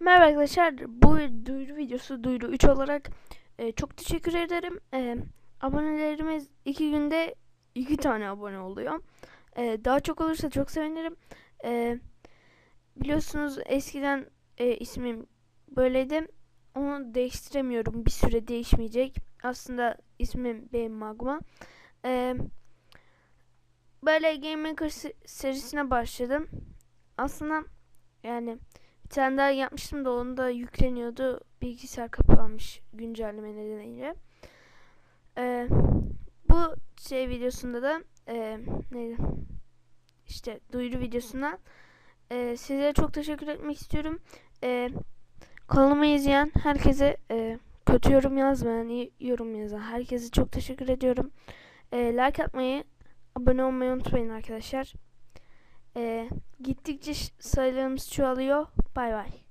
Merhaba arkadaşlar. Bu duyuru videosu duyuru 3 olarak e, çok teşekkür ederim. E, abonelerimiz 2 günde 2 tane abone oluyor. E, daha çok olursa çok sevinirim. E, biliyorsunuz eskiden e, ismim böyleydi. Onu değiştiremiyorum. Bir süre değişmeyecek. Aslında ismim benim Magma. E, böyle Game Maker se- serisine başladım. Aslında yani tane daha yapmıştım da onu da yükleniyordu. Bilgisayar kapanmış güncelleme nedeniyle. Ee, bu şey videosunda da e, neydi? İşte duyuru videosunda e, size çok teşekkür etmek istiyorum. E, kanalımı izleyen herkese e, kötü yorum yazmayan, iyi yorum yazan herkese çok teşekkür ediyorum. E, like atmayı, abone olmayı unutmayın arkadaşlar. E, gittikçe sayılarımız çoğalıyor. Bay bay.